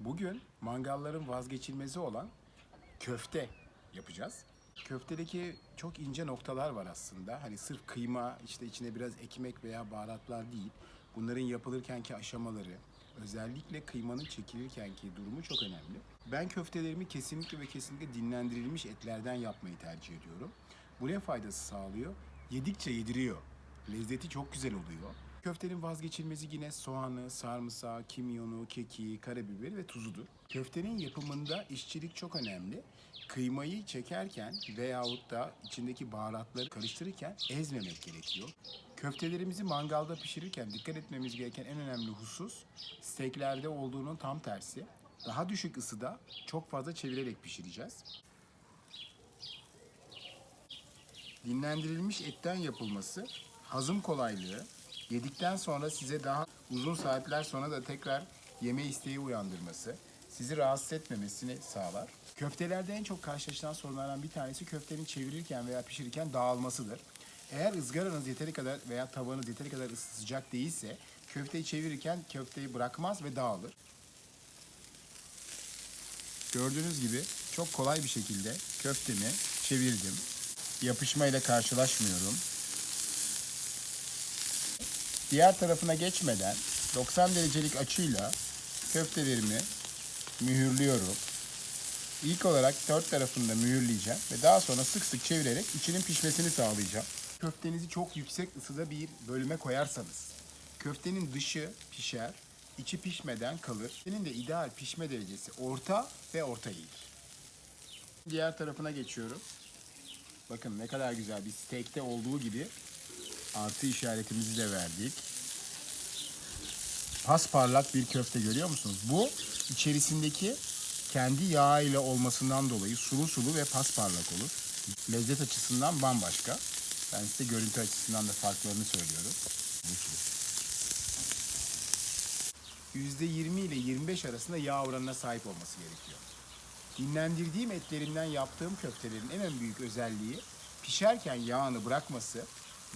Bugün mangalların vazgeçilmezi olan köfte yapacağız. Köftedeki çok ince noktalar var aslında. Hani sırf kıyma, işte içine biraz ekmek veya baharatlar değil. Bunların yapılırkenki aşamaları, özellikle kıymanın çekilirkenki durumu çok önemli. Ben köftelerimi kesinlikle ve kesinlikle dinlendirilmiş etlerden yapmayı tercih ediyorum. Bu ne faydası sağlıyor? Yedikçe yediriyor. Lezzeti çok güzel oluyor. Köftenin vazgeçilmezi yine soğanı, sarımsağı, kimyonu, keki, karabiberi ve tuzudur. Köftenin yapımında işçilik çok önemli. Kıymayı çekerken veyahut da içindeki baharatları karıştırırken ezmemek gerekiyor. Köftelerimizi mangalda pişirirken dikkat etmemiz gereken en önemli husus steaklerde olduğunun tam tersi. Daha düşük ısıda çok fazla çevirerek pişireceğiz. Dinlendirilmiş etten yapılması, hazım kolaylığı, yedikten sonra size daha uzun saatler sonra da tekrar yeme isteği uyandırması, sizi rahatsız etmemesini sağlar. Köftelerde en çok karşılaşılan sorunlardan bir tanesi köftenin çevirirken veya pişirirken dağılmasıdır. Eğer ızgaranız yeteri kadar veya tavanız yeteri kadar sıcak değilse köfteyi çevirirken köfteyi bırakmaz ve dağılır. Gördüğünüz gibi çok kolay bir şekilde köftemi çevirdim. Yapışmayla karşılaşmıyorum. Diğer tarafına geçmeden 90 derecelik açıyla köftelerimi mühürlüyorum. İlk olarak dört tarafını da mühürleyeceğim ve daha sonra sık sık çevirerek içinin pişmesini sağlayacağım. Köftenizi çok yüksek ısıda bir bölüme koyarsanız köftenin dışı pişer, içi pişmeden kalır. Senin de ideal pişme derecesi orta ve orta iyidir. Diğer tarafına geçiyorum. Bakın ne kadar güzel bir steakte olduğu gibi artı işaretimizi de verdik. Pasparlak bir köfte görüyor musunuz? Bu içerisindeki kendi yağ ile olmasından dolayı sulu sulu ve pasparlak olur. Lezzet açısından bambaşka. Ben size görüntü açısından da farklarını söylüyorum. %20 ile 25 arasında yağ oranına sahip olması gerekiyor. Dinlendirdiğim etlerinden yaptığım köftelerin en büyük özelliği pişerken yağını bırakması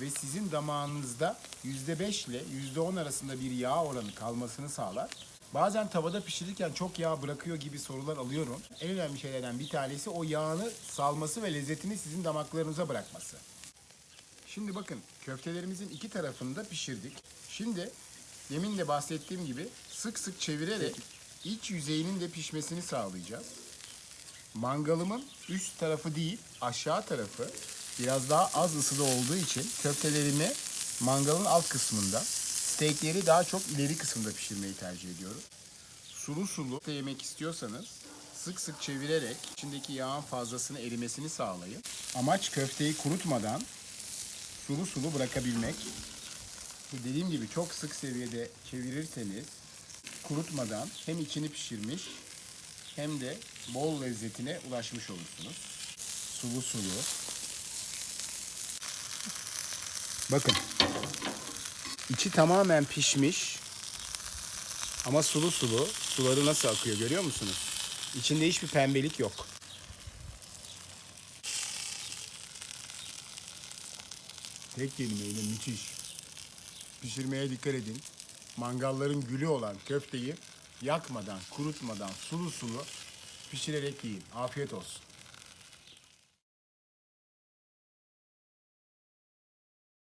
ve sizin damağınızda %5 ile %10 arasında bir yağ oranı kalmasını sağlar. Bazen tavada pişirirken çok yağ bırakıyor gibi sorular alıyorum. En önemli şeylerden bir tanesi o yağını salması ve lezzetini sizin damaklarınıza bırakması. Şimdi bakın köftelerimizin iki tarafını da pişirdik. Şimdi demin de bahsettiğim gibi sık sık çevirerek iç yüzeyinin de pişmesini sağlayacağız. Mangalımın üst tarafı değil aşağı tarafı biraz daha az ısıda olduğu için köftelerimi mangalın alt kısmında steakleri daha çok ileri kısımda pişirmeyi tercih ediyorum. Sulu sulu yemek istiyorsanız sık sık çevirerek içindeki yağın fazlasını erimesini sağlayın. Amaç köfteyi kurutmadan sulu sulu bırakabilmek. Dediğim gibi çok sık seviyede çevirirseniz kurutmadan hem içini pişirmiş hem de bol lezzetine ulaşmış olursunuz. Sulu sulu. Bakın. içi tamamen pişmiş. Ama sulu sulu. Suları nasıl akıyor görüyor musunuz? İçinde hiçbir pembelik yok. Tek kelimeyle müthiş. Pişirmeye dikkat edin. Mangalların gülü olan köfteyi yakmadan, kurutmadan, sulu sulu pişirerek yiyin. Afiyet olsun.